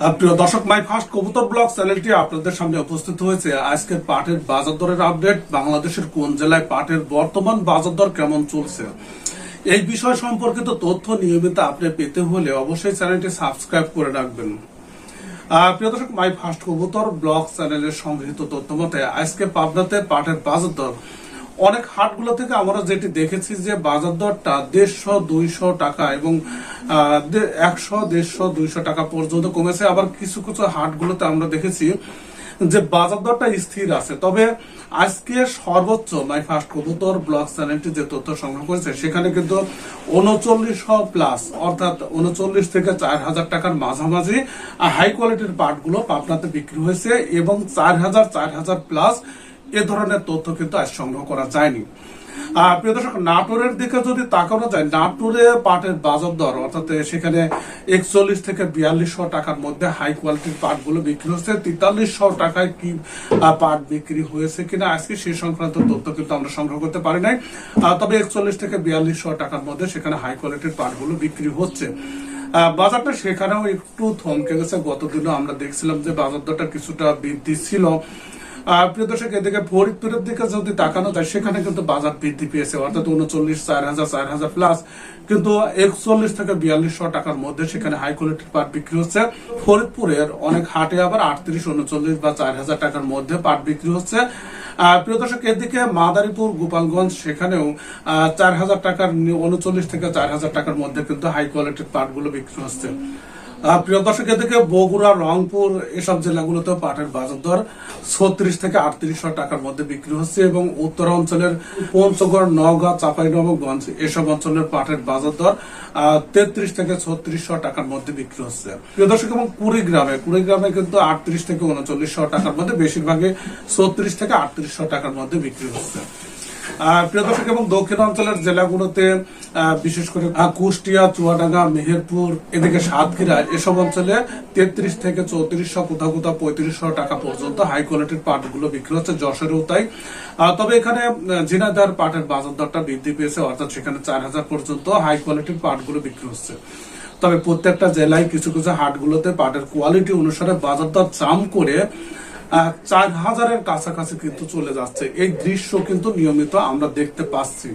প্রিয় দর্শক, my first কবুতর ব্লগ চ্যানেলটি আপনাদের সামনে উপস্থিত হয়েছে। আজকের পাটের বাজার দরের আপডেট, বাংলাদেশের কোন জেলায় পাটের বর্তমান বাজার দর কেমন চলছে? এই বিষয় সম্পর্কিত তথ্য নিয়মিত আপনি পেতে হলে অবশ্যই চ্যানেলটি সাবস্ক্রাইব করে রাখবেন। প্রিয় দর্শক, মাই ফার্স্ট কবুতর ব্লগ চ্যানেলের সংগৃহীত তথ্য মতে আজকে পাবনাতে পাটের বাজার দর অনেক হাটগুলো থেকে আমরা যেটি দেখেছি যে বাজার দরটা দেড়শো, দুইশো টাকা এবং একশো, দেড়শো, দুইশো টাকা পর্যন্ত কমেছে। আবার কিছু কিছু হাটগুলোতে আমরা দেখেছি যে বাজার দরটা স্থির আছে। তবে আজকে সর্বোচ্চ মাই ফার্স্ট কবুতর ব্লগ চ্যানেলটি যে তথ্য সংগ্রহ করেছে, সেখানে কিন্তু উনচল্লিশশো প্লাস, অর্থাৎ উনচল্লিশ থেকে চার হাজার টাকার মাঝামাঝি হাই কোয়ালিটির পার্টগুলো পাবনাতে বিক্রি হয়েছে এবং চার হাজার চার হাজার প্লাস এ ধরনের তথ্য কিন্তু আজ সংগ্রহ করা যায়নি। প্রিয় দর্শক, নাটোরের দিকে যদি তাকানো যায়, নাটোরে পাটের বাজার দর, অর্থাৎ সেখানে একচল্লিশ থেকে বিয়াল্লিশশো টাকার মধ্যে হাই কোয়ালিটির পাটগুলো বিক্রি হচ্ছে। তেতাল্লিশশো টাকায় কি পাট বিক্রি হয়েছে কিনা, আজকে সেই সংক্রান্ত তথ্য কিন্তু আমরা সংগ্রহ করতে পারি নাই। তবে একচল্লিশ থেকে বিয়াল্লিশশো টাকার মধ্যে সেখানে হাই কোয়ালিটির পাটগুলো বিক্রি হচ্ছে। বাজারটা সেখানেও একটু থমকে গেছে। গতদিনও আমরা দেখছিলাম যে বাজার দরটা কিছুটা বৃদ্ধি ছিল। প্রিয় দর্শক, এদিকে ফরিদপুরের দিকে যদি তাকানো যায়, সেখানে কিন্তু বাজার বৃদ্ধি পেয়েছে, অর্থাৎ উনচল্লিশ, চার হাজার চার হাজার প্লাস কিন্তু একচল্লিশ থেকে বিয়াল্লিশশো টাকার মধ্যে সেখানে হাই কোয়ালিটির পাট বিক্রি হচ্ছে। ফরিদপুরের অনেক হাটে আবার আটত্রিশ, উনচল্লিশ বা চার হাজার টাকার মধ্যে পাট বিক্রি হচ্ছে। প্রিয় দর্শক, এদিকে মাদারীপুর, গোপালগঞ্জ, সেখানেও চার হাজার টাকার, উনচল্লিশ থেকে চার হাজার টাকার মধ্যে কিন্তু হাই কোয়ালিটির পাটগুলো বিক্রি হচ্ছে। প্রিয় দর্শক, এদিকে বগুড়া, রংপুর, এসব জেলাগুলোতে পাটের বাজার দর ছত্রিশ থেকে আটত্রিশশো টাকার মধ্যে বিক্রি হচ্ছে এবং উত্তর অঞ্চলের পঞ্চগড়, নওগাঁ চাঁপাইনবাবগঞ্জ এসব অঞ্চলের পাটের বাজার দর তেত্রিশ থেকে ছত্রিশশো টাকার মধ্যে বিক্রি হচ্ছে। প্রিয় দর্শক, এবং কুড়িগ্রামে কুড়িগ্রামে কিন্তু আটত্রিশ থেকে উনচল্লিশশো টাকার মধ্যে বেশিরভাগে ছত্রিশ থেকে আটত্রিশশো টাকার মধ্যে বিক্রি হচ্ছে। প্রিয় দর্শক এবং জেলাগুলোতে বিশেষ করে কুষ্টিয়া চুয়াডাঙ্গা মেহেরপুর এদিকে সাতক্ষীরা এসব অঞ্চলে তেত্রিশ থেকে চৌত্রিশশো কোথাও কোথাও পঁয়ত্রিশশো টাকা পর্যন্ত হাই কোয়ালিটির পাটগুলো বিক্রি হচ্ছে যশোরেও তাই তবে এখানে আহ, ঝিনাইদহ পাটের বাজার দরটা বৃদ্ধি পেয়েছে অর্থাৎ সেখানে চার হাজার পর্যন্ত হাই কোয়ালিটির পাটগুলো বিক্রি হচ্ছে। তবে প্রত্যেকটা জেলায় কিছু কিছু হাটগুলোতে পাটের কোয়ালিটি অনুসারে বাজার দর চাম করে চার হাজারের কাছাকাছি কিন্তু চলে যাচ্ছে। এই দৃশ্য কিন্তু নিয়মিত আমরা দেখতে পাচ্ছি।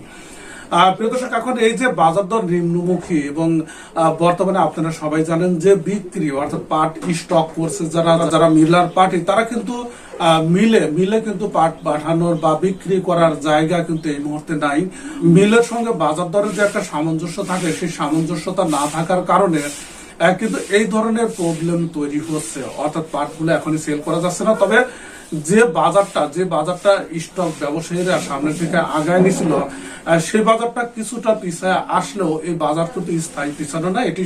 আহ, প্রিয় দর্শক এখন এই যে বাজার দর নিম্নমুখী এবং বর্তমানে আপনারা সবাই জানেন যে বিক্রি অর্থাৎ পাট স্টক করছে যারা যারা মিলার পার্টি তারা কিন্তু মিলে মিলে কিন্তু পাট পাঠানোর বা বিক্রি করার জায়গা কিন্তু এই মুহূর্তে নাই। মিলের সঙ্গে বাজার দরের যে একটা সামঞ্জস্য থাকে সেই সামঞ্জস্যতা না থাকার কারণে কিন্তু এই ধরনের প্রবলেম তৈরি হচ্ছে। অর্থাৎ পাটগুলো এখনই সেল করা যাচ্ছে না। তবে যে বাজারটা যে বাজারটা স্টক ব্যবসায়ীরা সামনের দিকে আগায় নিছিল সেই বাজারটা কিছুটা পিছায় আসলেও এই বাজার কিন্তু স্থায়ী পিছানো না। এটি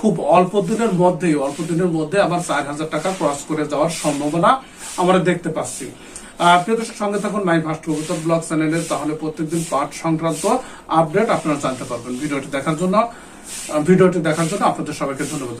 খুব অল্প দিনের মধ্যেই অল্প দিনের মধ্যে আবার চার হাজার টাকা ক্রস করে যাওয়ার সম্ভাবনা আমরা দেখতে পাচ্ছি। আহ, সঙ্গে থাকুন মাই ফার্স্ট কবুতর ব্লগ চ্যানেলে। তাহলে প্রত্যেকদিন পাট সংক্রান্ত আপডেট আপনারা জানতে পারবেন। ভিডিওটি দেখার জন্য ভিডিওটি দেখার জন্য আপনাদের সবাইকে ধন্যবাদ।